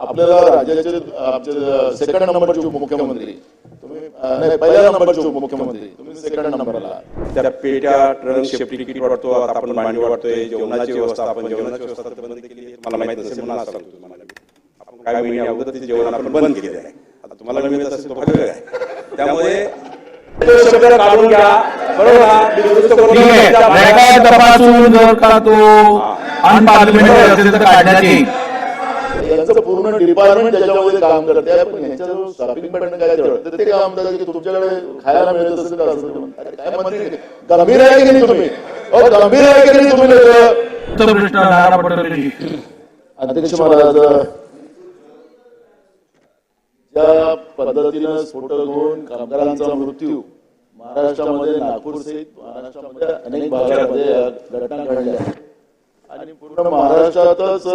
आपल्याला राज्याचे आमचे सेकंड नंबरचे उपमुख्यमंत्री. तुम्ही अं, नाही पहिल्या नंबरचे उपमुख्यमंत्री. तुम्ही सेकंड नंबरला त्या पेट्या ट्रंक सेफ्टी तिकीट वाटतो? आता आपण मांडी वाटतोय जेवणाची व्यवस्था आपण जेवणाची व्यवस्था तर बंद केली आहे. मला माहीत नसेल म्हणून असं सांगतो तुम्हाला. मी. आपण काही महिने अगोदर ते जेवण आपण बंद केलेलं आहे. आता तुम्हाला मिळत असेल तो भाग वेगळा आहे. त्यामुळे तो शब्द काढून घ्या. बरोबर ना? मी दुरुस्त करून ठीक आहे. त्या भागात- रेकॉर्ड तपासून जर का तो अनपार्लिमेंटरी असेल तर काढण्यात येईल. यांचं पूर्ण डिपार्टमेंट त्याच्यामध्ये काम करते. आहे, पण यांच्याजवळ शॉपिंग पॅटर्न काय तेवढं तर ते काय म्हणतात की तुमच्याकडे खायला मिळत असेल का असं ते म्हणतात. अरे काय मंत्री गंभीर आहे की नाही तुम्ही? अहो गंभीर आहे की नाही तुम्ही लोकं? अध्यक्ष महाराज ज्या पद्धतीनं होऊन कामगारांचा मृत्यू महाराष्ट्रामध्ये नागपूर सहित महाराष्ट्रामध्ये अनेक भागामध्ये घटना घडल्या. आणि पूर्ण महाराष्ट्रातच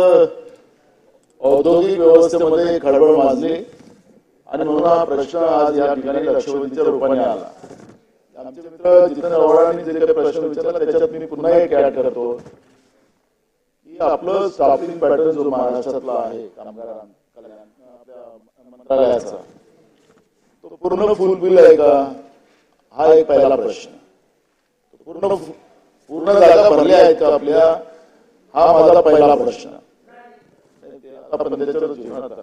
औद्योगिक व्यवस्थेमध्ये खळबळ माजली आणि म्हणून हा प्रश्न आज या ठिकाणी लक्षवेधीच्या रूपाने आला. आमचे मित्र जितेंद्र आव्हाडांनी जे काही प्रश्न विचारला त्याच्यात मी पुन्हा एक ऍड करतो. की आपलं स्टाफिंग पॅटर्न जो महाराष्ट्रातला आहे कामगारां मंत्रालयाचा तो पूर्ण फुलफिल आहे का? हा एक पहिला प्रश्न. पूर्ण पूर्ण जागा भरल्या आहेत का आपल्या? हा माझा पहिला प्रश्न. आपण त्याच्यावरच घेऊ आता.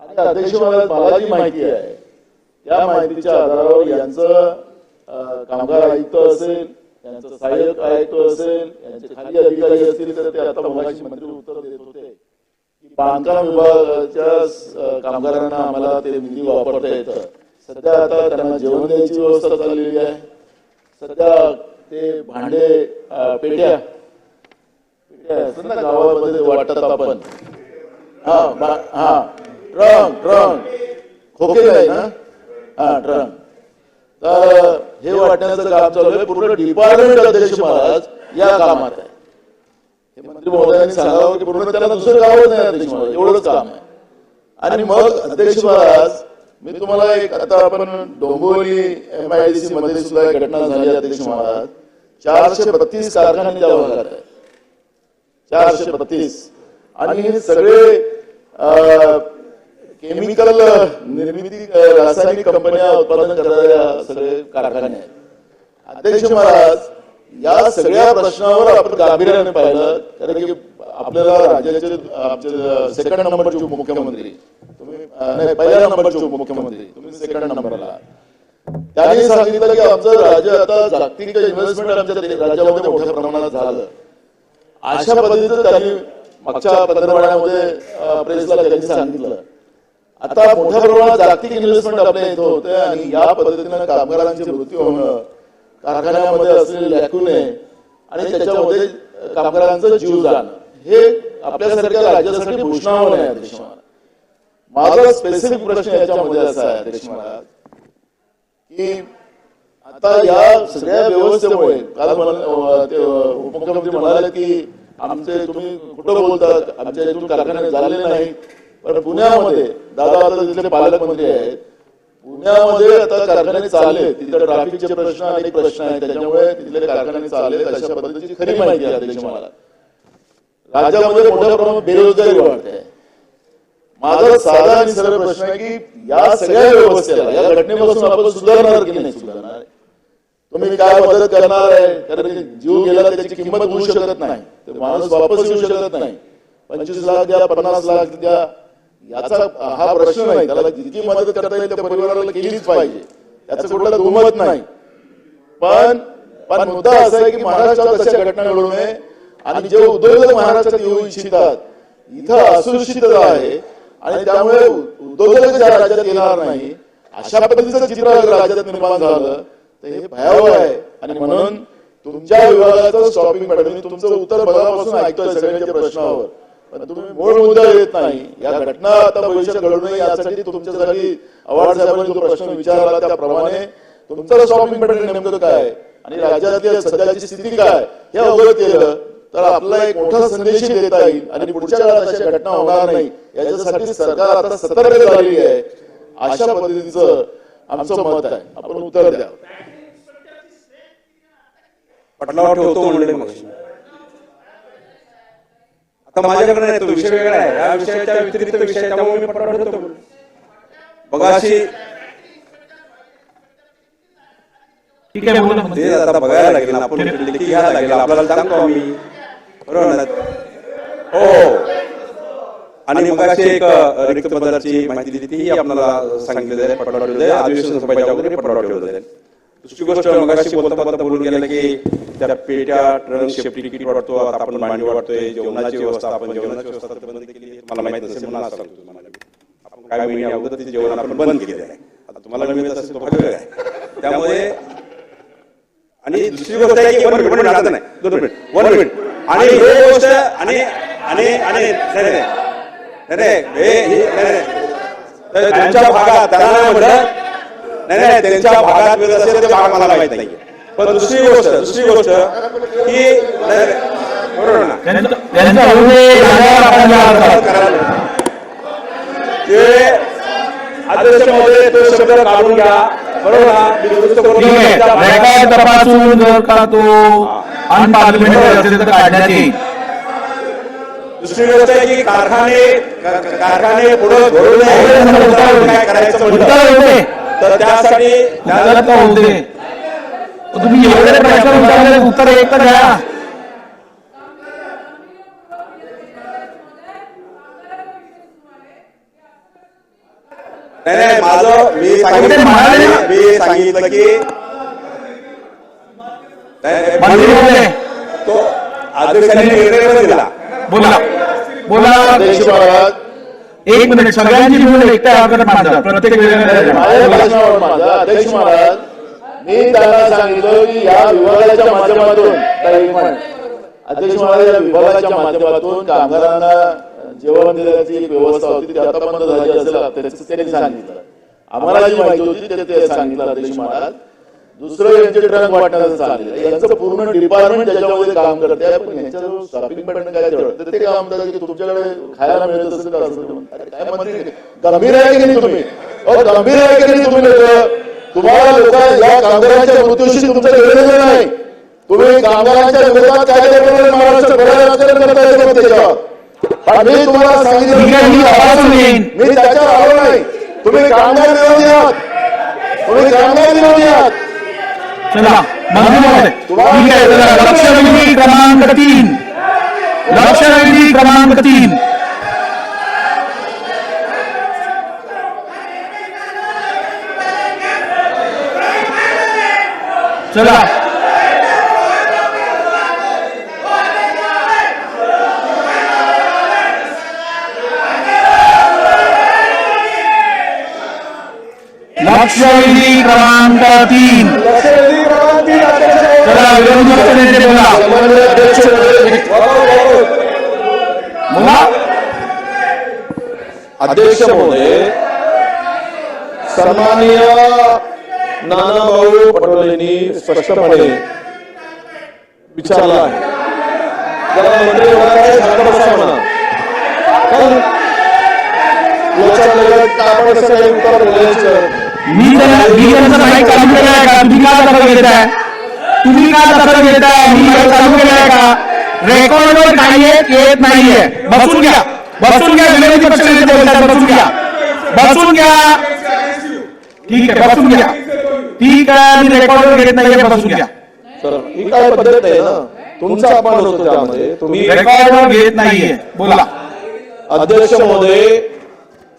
आणि अध्यक्ष महाराज मला जी माहिती आहे. त्या माहितीच्या आधारावर यांचं कामगार आयुक्त असेल यांचं सहाय्यक आयुक्त असेल यांचे खाली अधिकारी असतील तर ते आता मगाशी मंत्री उत्तर देत होते. की बांधकाम विभागाच्या कामगारांना आम्हाला ते निधी वापरता येतं. सध्या आता त्यांना जेवण द्यायची व्यवस्था चाललेली आहे. सध्या ते भांडे पेट्या पेट्या असतात ना गावामध्ये वाटतात आपण. हा बा- हा। ट्रंक ट्रंक खोके नाही ना? हा ट्रंक तर हे वाटण्याचं काम चालू आहे. पूर्ण डिपार्टमेंट अध्यक्ष महाराज या कामात आहे हे मंत्री महोदयांनी सांगावं की पूर्ण त्याला दुसरं गावच नाही अध्यक्ष महाराज एवढंच काम आहे. आणि मग अध्यक्ष महाराज मी तुम्हाला एक आता आपण Dombivli M I D C मध्ये सुद्धा एक घटना झाली अध्यक्ष महाराज. चारशे बत्तीस कारखाने त्या भागात आहे चारशे बत्तीस. आणि हे सगळे केमिकल निर्मिती रासायनिक कंपन्या उत्पादन करणाऱ्या सगळे कारखाने आहेत. अध्यक्ष महाराज या सगळ्या प्रश्नावर आपण गांभीर्याने पाहिलं कारण की आपल्याला राज्याचे आमचे सेकंड नंबरचे उपमुख्यमंत्री तुम्ही नाही पहिल्या नंबरचे उपमुख्यमंत्री तुम्ही सेकंड नंबरला त्यांनी सांगितलं की आमचं राज्य आता जागतिक इन्व्हेस्टमेंट आमच्या राज्यामध्ये मोठ्या प्रमाणात झालं. अशा पद्धतीचं त्यांनी मागच्या पंधरवड्यामध्ये प्रेसला त्यांनी सांगितलं. आता मोठ्या प्रमाणात जागतिक इन्व्हेस्टमेंट आपल्या इथं होते आणि या पद्धतीनं कामगारांचे मृत्यू होणं कारखान्यामध्ये असलेले लॅकुने आणि त्याच्यामध्ये कामगारांचं जीव जाणं हे आपल्यासारख्या राज्यासाठी भूषणावं नाही अध्यक्ष माझा स्पेसिफिक प्रश्न याच्यामध्ये असा आहे अध्यक्ष महाराज की आता या सगळ्या व्यवस्थेमुळे काल मला उपमुख्यमंत्री म्हणाले की आमचे तुम्ही कुठं बोलता आमच्या इथून कारखाने झाले नाही पण पुण्यामध्ये दादा आता तिथले पालकमंत्री आहेत. पुण्यामध्ये आता कारखाने चालले. तिथे ट्रॅफिकचे प्रश्न अनेक प्रश्न आहेत. त्याच्यामुळे तिथले कारखाने चालले अशा पद्धतीची खरी माहिती आहे अध्यक्ष मला. राज्यामध्ये मोठ्या प्रमाणात बेरोजगारी वाढते माझा साधा आणि सरळ प्रश्न आहे की या सगळ्या व्यवस्थेला या घटनेपासून आपण सुधारणार की नाही सुधारणार? तुम्ही काय मदत करणार आहे? कारण जीव गेला त्याची किंमत होऊ शकत नाही. माणूस वापस येऊ शकत नाही. पंचवीस लाख द्या पन्नास लाख द्या याचा हा प्रश्न नाही. त्याला जितकी मदत करता येईल त्या परिवाराला केलीच पाहिजे. याचं कुठलं दुमत नाही. पण पण मुद्दा असा आहे की महाराष्ट्रात अशा घटना घडू नये. आणि जे उद्योजक महाराष्ट्रात येऊ इच्छितात इथं असुरक्षितता आहे. आणि त्यामुळे उद्योजक ज्या राज्यात येणार नाही अशा पद्धतीचं चित्र राज्यात निर्माण झालं तर हे भयावह आहे. आणि म्हणून तुमच्या विभागाचं शॉपिंग पॅटर्न तुमचं उत्तर बघापासून ऐकतोय सगळ्यांच्या प्रश्नावर. पण तुम्ही मूळ मुद्दा येत नाही. या घटना आता भविष्यात घडू नये यासाठी तुमच्यासाठी आव्हाड साहेबांनी जो प्रश्न विचारला त्याप्रमाणे तुमचं शॉपिंग पॅटर्न नेमकं काय? आणि राज्यातली सध्याची स्थिती काय हे अवगत केलं तर आपला एक मोठा संदेश देता येईल. आणि पुढच्या काळात अशा घटना होणार नाही. याच्यासाठी सरकार आता सतर्क झालेली आहे. अशा पद्धतीचं आमचं मत आहे. आपण उत्तर द्या. पटलावर ठेवतो म्हणले मग तर माझ्याकडे नाही तो विषय वेगळा आहे. या विषयाच्या व्यतिरिक्त विषय त्यामुळे मी पटपट होतो बघा अशी ठीक आहे बोला ते आता बघायला लागेल. ना आपण लेखी घ्यायला लागेल. आपल्याला सांगतो आम्ही. बरोबर ना? हो आणि मग अशी एक अ, रिक्त पदाची माहिती दिली ती आपल्याला सांगितलं जाईल ठेवलं जाईल अधिवेशन अगोदर जाईल दुसरी गोष्ट मगाशी बोलता बोलता बोलून गेलं की त्या पेट्या ट्रंक सेफ्टी किट वाटतो आता आपण मांडी वाटतोय जेवणाची व्यवस्था आपण जेवणाची व्यवस्था तर बंद केली मला माहीत नसेल म्हणून असं तुम्हाला आपण काय महिने अगोदर ते जेवण आपण बंद केलेलं आहे. आता तुम्हाला मिळत असेल तो भाग आहे. त्यामुळे आणि दुसरी गोष्ट आहे की वन मिनिट वन मिनिट आता नाही. दोन मिनिट वन मिनिट आणि हे गोष्ट आणि आणि आणि नाही नाही. नाही नाही हे नाही त्यांच्या भागात त्यांना नाही म्हटलं नाही नाही त्यांच्या भागात वेगळं असेल ते भाग मला माहीत नाही पण दुसरी गोष्ट दुसरी गोष्ट की नाही, बरोबर ना? ते अध्यक्ष महोदय तो शब्द काढून घ्या. बरोबर ना? मी दुरुस्त करून ठीक आहे. त्या भागात- रेकॉर्ड तपासून जर का तो अनपार्लिमेंटरी असेल तर काढण्यात येईल. दुसरी गोष्ट आहे की कारखाने का- कारखाने पुढे काय करायचं उत्तर दे तर त्यासाठी दे. तुम्ही एवढे प्रश्न विचारले उत्तर एक तर द्या. नाही नाही माझं मी सांगितलं. मी की तो अध्यक्षांनी निर्णय दिला. बोला. बोला. एक मिनिट सगळ्यांची मिळून एकट्या आवाजात मांडा. प्रत्येक वेळेला अध्यक्ष महाराज मी त्यांना सांगितलं की या विभागाच्या माध्यमातून. अध्यक्ष महाराज या विभागाच्या माध्यमातून कामगारांना जेवण देण्याची एक व्यवस्था होती ती आता बंद झाली असेल त्याचं त्यांनी सांगितलं. आम्हाला जी माहिती होती ते ते सांगितलं अध्यक्ष महाराज. दुसरं यांचे ट्रक वाटण्याचं चाललेलं यांचं पूर्ण डिपार्टमेंट त्याच्यामध्ये काम करते आहे, पण यांच्याजवळ शॉपिंग पण काय तेवढं. तर ते करतात की तुमच्याकडे खायला मिळत असेल का असं ते म्हणतात. अरे काय मंत्री गंभीर आहे की नाही तुम्ही? अहो गंभीर आहे की नाही तुम्ही लोक? तुम्हाला लोक या कामगारांच्या मृत्यूशी तुमचं घेणं नाही. तुम्ही कामगारांच्या विरोधात कायदे बनवले महाराष्ट्र घराला राजकारण करता येतं मग त्याच्यावर? पण मी तुम्हाला मी सांगितलं तपासून येईन. मी त्याच्यावर आलो नाही. तुम्ही कामगार विरोधी आहात. तुम्ही कामगार विरोधी आहात. चला मंत्री महोदय ठीक आहे चला लक्षवेधी क्रमांक तीन लक्षवेधी क्रमांक तीन चला लक्षवेधी क्रमांक तीन चला विरोधी पक्षनेते बोला. सन्माननीय अध्यक्ष महोदय, बोला. अध्यक्ष महोदय सन्माननीय नानाभाऊ पटोलेंनी स्पष्टपणे विचारलं आहे. त्याला मंत्री म्हणा. पण याच्या लगत आपण उत्तर बोलायचं मी त्यांना मी त्यांचं माईक चालू केलं आहे का? तुम्ही का दखल घेताय? तुम्ही का दखल घेताय? मी चालू केलं आहे का रेकॉर्डवर काही येत नाहीये? बसून घ्या. बसून घ्या. विरोधी पक्ष नेते बोलतात बसून घ्या. बसून घ्या. ठीक आहे बसून घ्या. ठीक आहे मी रेकॉर्डवर घेत नाहीये बसून घ्या. ही काय पद्धत आहे ना? तुमचा अपमान होतो त्यामध्ये. तुम्ही रेकॉर्डवर घेत नाहीये. बोला. अध्यक्ष महोदय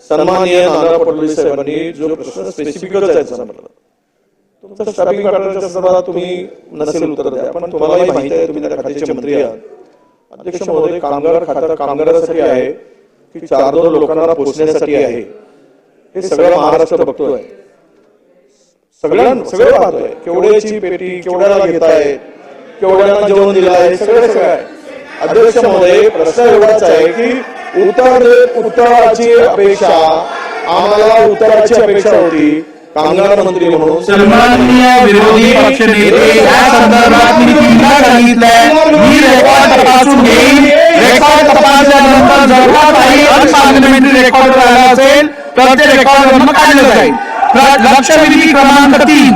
सन्माननीय नाना पटोले साहेबांनी जो प्रश्न स्पेसिफिकच आहे समजला तुमचा शॉपिंग पॅटर्नच्या संदर्भात तुम्ही नसेल उत्तर द्या, पण तुम्हालाही माहिती आहे, तुम्ही त्या खात्याचे मंत्री आहात. अध्यक्ष महोदय, कामगार खातं कामगारासाठी आहे, की चार दोन लोकांना पोचण्यासाठी आहे, हे सगळं महाराष्ट्र बघतोय. सगळ्यां सगळं पाहतोय, केवढ्याची पेटी, केवढ्याला घेताय, केवढ्यांना जेवण दिलं आहे सगळं सगळं आहे. अध्यक्ष महोदय, प्रश्न एवढाच आहे की उत्तर दे उत्तराची अपेक्षा. आम्हाला उत्तराची अपेक्षा होती. कामगार मंत्री म्हणून. सन्माननीय विरोधी पक्ष नेते या संदर्भात मी तीनदा सांगितलंय. मी रेकॉर्ड तपासून घेईन. रेकॉर्ड तपासल्यानंतर जर का काही अनपार्लिमेंटरी रेकॉर्ड राहिला असेल तर ते रेकॉर्ड काढलं जाईल. तर लक्षवेधी क्रमांक तीन.